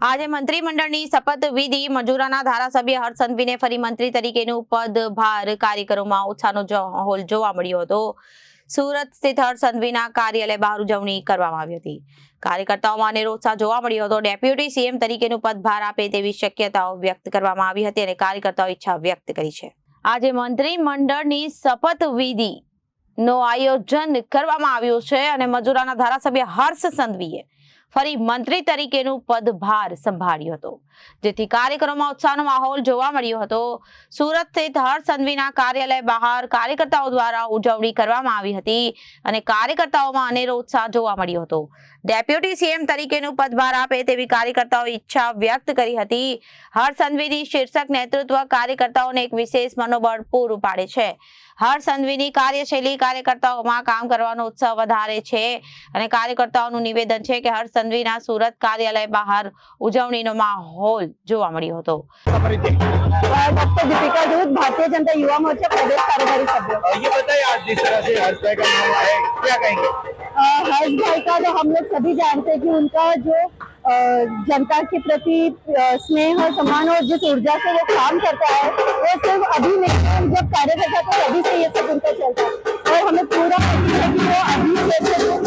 આજે મંત્રીમંડળની શપથ વિધિ મજૂરાના ધારાસભ્ય હર્ષ ફરી મંત્રી તરીકેનું પદભાર કાર્યકરોમાં ઉત્સાહનો માહોલ જોવા મળ્યો હતો. સુરત સ્થિત હર્ષ સંઘવીના કાર્યાલય બહાર ઉજવણી કરવામાં આવી હતી. કાર્યકર્તાઓમાં અનેરો ઉત્સાહ જોવા મળ્યો હતો. ડેપ્યુટી સીએમ તરીકેનું પદભાર આપે તેવી શક્યતાઓ વ્યક્ત કરવામાં આવી હતી અને કાર્યકર્તાઓ ઈચ્છા વ્યક્ત કરી છે. આજે મંત્રીમંડળની શપથ વિધિ નો આયોજન કરવામાં આવ્યું છે અને મજૂરાના ધારાસભ્ય હર્ષ સંઘવીએ ફરી મંત્રી તરીકેનું પદભાર સંભાળ્યો હતો. જેથી કાર્યક્રમમાં ઉત્સાહનો માહોલ જોવા મળ્યો હતો. સુરત સ્થિત હર્ષ સંઘવીના કાર્યાલય બહાર કાર્યકર્તાઓ દ્વારા ઉજવણી કરવામાં આવી હતી અને કાર્યકર્તાઓમાં અનેરો ઉત્સાહ જોવા મળ્યો હતો. ડેપ્યુટી સીએમ તરીકેનું પદભાર આપે તેવી કાર્યકર્તાઓ ઈચ્છા વ્યક્ત કરી હતી. હર્ષ સંઘવીની શીર્ષક નેતૃત્વ કાર્યકર્તાઓને એક વિશેષ મનોબળ પૂરું પાડે છે. હર્ષ સંઘવીની કાર્યશૈલી કાર્યકર્તાઓમાં કામ કરવાનો ઉત્સાહ વધારે છે અને કાર્યકર્તાઓનું નિવેદન છે કે હર્ષ સંઘવીના સુરત કાર્યાલય બહાર ઉજવણીનો માહોલ જોવા મળ્યો હતો डॉक्टर दीपिका दूध भारतीय जनता युवा मोर्चा प्रदेश कार्यकारी सभ्य और ये बताइए आज जिस तरह से हर्ष भाई का नाम है क्या कहेंगे अ, हर्ष भाई का तो हम लोग सभी जानते हैं कि उनका जो अ, जनता के प्रति अ, स्नेह और सम्मान और जिस ऊर्जा से वो काम करता है वो सिर्फ अभी नहीं है, जब कार्यकर्ता थे अभी से ये सब उनका चलता है और हमें पूरा यकीन है कि वो अभी जैसे जैसे उससे डबल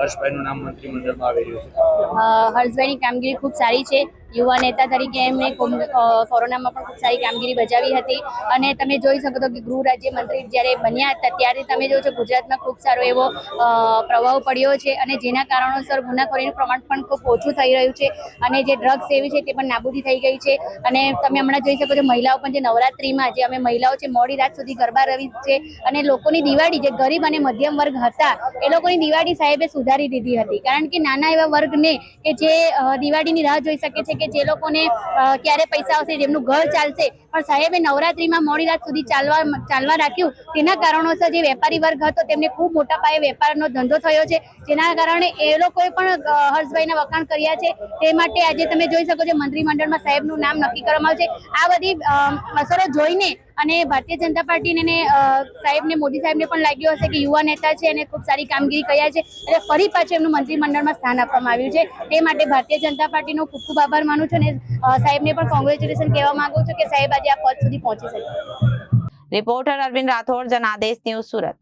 હર્ષભાઈનું નામ મંત્રીમંડળમાં આવી રહ્યું છે. હર્ષભાઈની કામગીરી ખૂબ સારી છે. યુવા નેતા તરીકે એમને કોરોનામાં પણ ખૂબ સારી કામગીરી બજાવી હતી. અને તમે જોઈ શકો છો કે ગૃહ રાજ્ય મંત્રી જ્યારે બન્યા હતા, ત્યારે તમે જોજો ગુજરાતમાં ખૂબ સારો એવો પ્રભાવ પડ્યો છે. અને જેના કારણોસર ગુનાખોરીનું પ્રમાણ પણ ખૂબ ઓછું થઈ રહ્યું છે. અને જે ડ્રગ્સ એવી છે તે પણ નાબૂદી થઈ ગઈ છે. અને તમે હમણાં જોઈ શકો છો મહિલાઓ પણ જે નવરાત્રિમાં જે અમે મહિલાઓ છે મોડી રાત સુધી ગરબા રવી છે. અને લોકોની દિવાળી જે ગરીબ અને મધ્યમ વર્ગ હતા, એ લોકોની દિવાળી સાહેબે સુધાર દીધી હતી. કારણ કે નાના એવા વર્ગને કે જે દિવાળીની રાહ જોઈ શકે છે કે જે લોકોને ક્યારે પૈસા આવશે, જેમનું ઘર ચાલશે પણ સાહેબે નવરાત્રીમાં મોડી રાત સુધી ચાલવા ચાલવા રાખ્યું. તેના કારણોસર જે વેપારી વર્ગ હતો, તેમને ખૂબ મોટા પાયે વેપારનો ધંધો થયો છે. જેના કારણે એ લોકોએ પણ હર્ષભાઈના વખાણ કર્યા છે. તે માટે આજે તમે જોઈ શકો છો, મંત્રીમંડળમાં સાહેબનું નામ નક્કી કરવામાં આવ્યું છે. આ બધી અસરો જોઈને અને ભારતીય જનતા પાર્ટીને સાહેબને, મોદી સાહેબને પણ લાગ્યું હશે કે યુવા નેતા છે અને ખૂબ સારી કામગીરી કર્યા છે. એટલે ફરી પાછું એમનું મંત્રીમંડળમાં સ્થાન આપવામાં આવ્યું છે. તે માટે ભારતીય જનતા પાર્ટીનો ખૂબ ખૂબ આભાર માનું છું અને સાહેબને પણ કોંગ્રેચ્યુલેશન કહેવા માંગુ છું કે સાહેબ આજે આ પદ સુધી પહોંચી શકે. Reporter Arvind Rathod Janadesh news Surat.